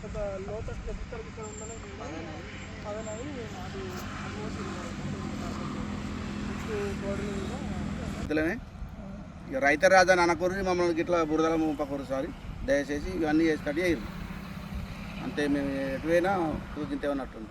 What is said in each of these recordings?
కొంత లోతస్ట్ ఎక్కడ ఇక్కడ ఉందని అది ఇట్లనే రైతు రాజా అనకూరి మమ్మల్ని ఇట్లా బురదల పంపకూరు సారి. దయచేసి ఇవన్నీ చేసి కట్ చేయరు అంతే మేము ఎటువైనా ఇంతే ఉన్నట్టుంది.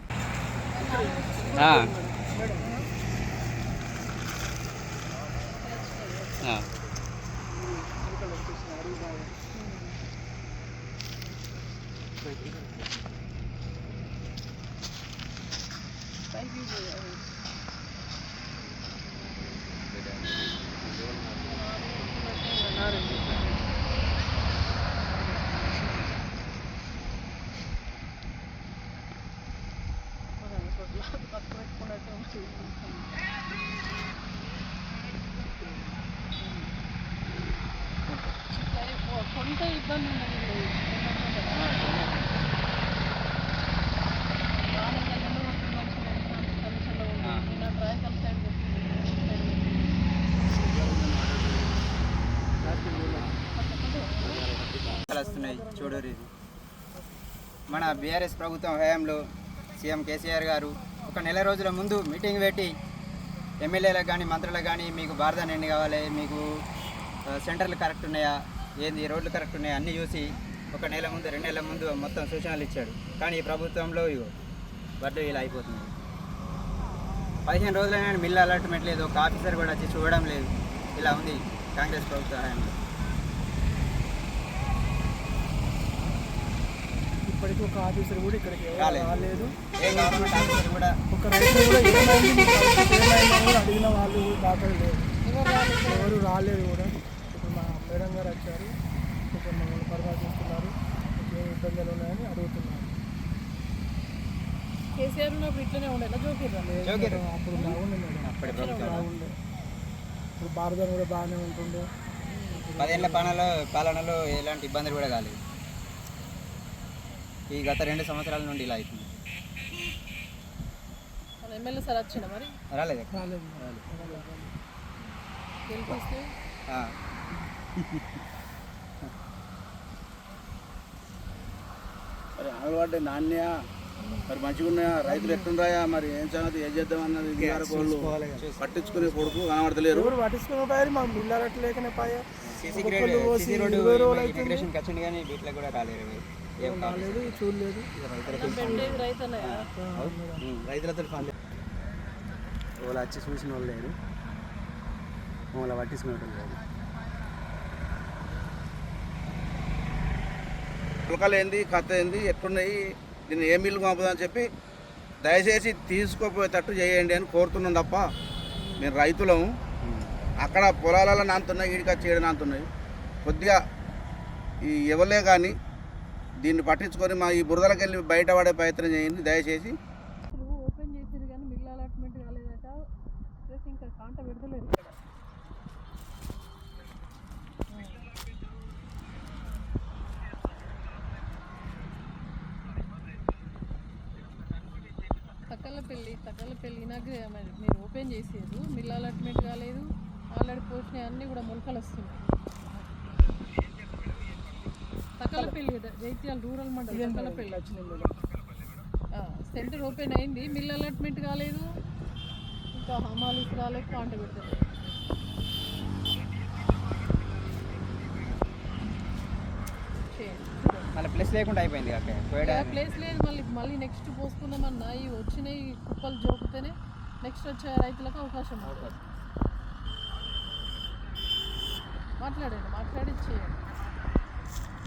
కొంత ఇబ్బంది ఉందండి వస్తున్నాయి చూడరు ఇది. మన బీఆర్ఎస్ ప్రభుత్వం హయాంలో సీఎం కేసీఆర్ గారు ఒక నెల రోజుల ముందు మీటింగ్ పెట్టి ఎమ్మెల్యేలకు కానీ మంత్రులకు కానీ మీకు భారత నిండి కావాలి మీకు సెంటర్లు కరెక్ట్ ఉన్నాయా ఏంది రోడ్లు కరెక్ట్ ఉన్నాయా అన్నీ చూసి ఒక నెల ముందు రెండు నెలల ముందు మొత్తం సూచనలు ఇచ్చాడు. కానీ ఈ ప్రభుత్వంలో ఇగో ఇలా అయిపోతుంది. పదిహేను రోజులైనా మిల్లు అలాట్మెంట్ లేదు ఒక ఆఫీసర్ కూడా వచ్చి చూడడం లేదు. ఇలా ఉంది కాంగ్రెస్ ప్రభుత్వ హయాంలో. ఇప్పటికీ ఒక ఆఫీసర్ కూడా ఇక్కడికి ఎవరు రాలేదు. రాలేదు. ఏ గవర్నమెంట్ ఆఫీసర్ కూడా ఒక రైతు కూడా ఏమైంది అడిగిన వాళ్ళు దాఖలు లేరు ఎవరు రాలేదు కూడా. ఇప్పుడు మా మేడం గారు వచ్చారు. కొంచెం మమ్మల్ని పరామర్శిస్తున్నారు ఏం ఇబ్బందులు ఉన్నాయని అడుగుతున్నారు. కేసీఆర్ ఉన్నప్పుడు ఇట్లనే ఉండే జోకిర్రా. అప్పుడు బాగుండే మేడం. బాగుండే. ఇప్పుడు భారతం కూడా బాగానే ఉంటుండే. పదేళ్ళ పాలనలో పాలనలో ఎలాంటి ఇబ్బందులు కూడా కాలేదు. ఈ గత రెండు సంవత్సరాల నుండి ఇలా అవుతుంది. ఎమ్మెల్యే సార్ మరి? రాలేదు రాలేదు. గెలిపిస్తే? ఆ. మరి అలవాటు నాణ్య? మరి మంచిగా ఉన్నాయా రైతులు ఎట్టుండాయా మరి ఏం సంగతి? ఏం చేద్దాం అన్నది పట్టించుకునే కొడుకు కనబడతలేరు. పట్టించుకుని పోయారు మాకు మిల్లారట్లేకనే పోయా సీసీ రోడ్డు కానీ వీటిలో కూడా కాలేదు ఇవి. ఏం కాలేదు లేదు చూడలేదు రైతులతో వాళ్ళు వచ్చి చూసిన వాళ్ళు లేరు. మమ్మల్ని పట్టించుకునేటోళ్ళు లేదు పులకలు ఏంది కథ ఏంది ఎట్లున్నాయి దీన్ని ఏ మిల్లు పంపుదని చెప్పి దయచేసి తీసుకోపోయేటట్టు చేయండి అని కోరుతున్నాం తప్ప మేము రైతులం అక్కడ పొలాలలో నాంతున్నాయి ఈడికి వచ్చి ఏడు నాంతున్నాయి. కొద్దిగా ఈ ఎవలే కానీ దీన్ని పట్టించుకొని మా ఈ బురదలకు వెళ్ళి బయటపడే ప్రయత్నం చేయండి దయచేసి. ఓపెన్ చేసారు కానీ మిల్ అలాట్మెంట్ ఇంకా కాంట మీరు ఓపెన్ చేసేది మిల్ అలాట్మెంట్ కాలేదు. ఆల్రెడీ పోసినవి అన్నీ కూడా మొలకలు వస్తున్నాయి. రూరల్ మండలం తక్కలపల్లి సెంటర్ ఓపెన్ అయింది మిల్ అలాట్మెంట్ కాలేదు. ఇంకా హమాలీస్ రాలేదు కాంట పెడతారు. మళ్ళీ ప్లస్ లేకుండా అయిపోయింది ప్లేస్ లేదు మళ్ళీ మళ్ళీ నెక్స్ట్ పోసుకుందామన్నా ఈ వచ్చినాయి కుప్పలు జోకితేనే నెక్స్ట్ వచ్చే రైతులకు అవకాశం ఉంటుంది. మాట్లాడండి మాట్లాడి చేయండి.